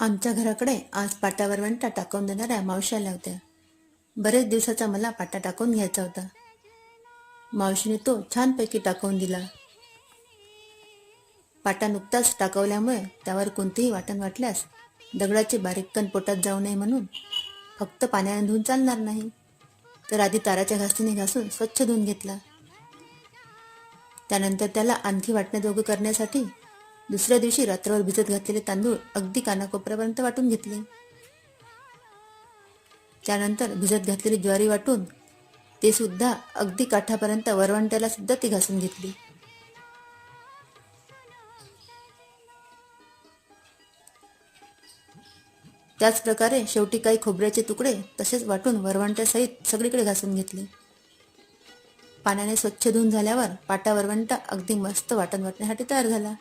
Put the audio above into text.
आमच्या घराकडे आज पाटावर वंटा टाकून देणाऱ्या मावशी आल्या होत्या. बरेच दिवसाचा मला पाटा टाकून घ्यायचा होता. मावशीने तो छानपैकी टाकवून दिला. पाटा नुकताच टाकवल्यामुळे त्यावर कोणतेही वाटण वाटल्यास दगडाचे बारीक कण पोटात जाऊ नये म्हणून फक्त पाण्याने धुवून चालणार नाही तर आधी ताराच्या घासणीने घासून स्वच्छ धुवून घेतला. त्यानंतर त्याला आणखी वाटण्याजोगं करण्यासाठी दुसऱ्या दिवशी रात्रभर भिजत घातलेले तांदूळ अगदी कानाकोपऱ्यापर्यंत वाटून घेतले. त्यानंतर भिजत घातलेली ज्वारी वाटून ते सुद्धा अगदी काठापर्यंत वरवंट्याला सुद्धा ती घासून घेतली. त्याचप्रकारे शेवटी काही खोबऱ्याचे तुकडे तसेच वाटून वरवंट्यासहित सगळीकडे घासून घेतले. पाण्याने स्वच्छ धुवून झाल्यावर पाटा वरवंटा अगदी मस्त वाटण वाटण्यासाठी तयार झाला.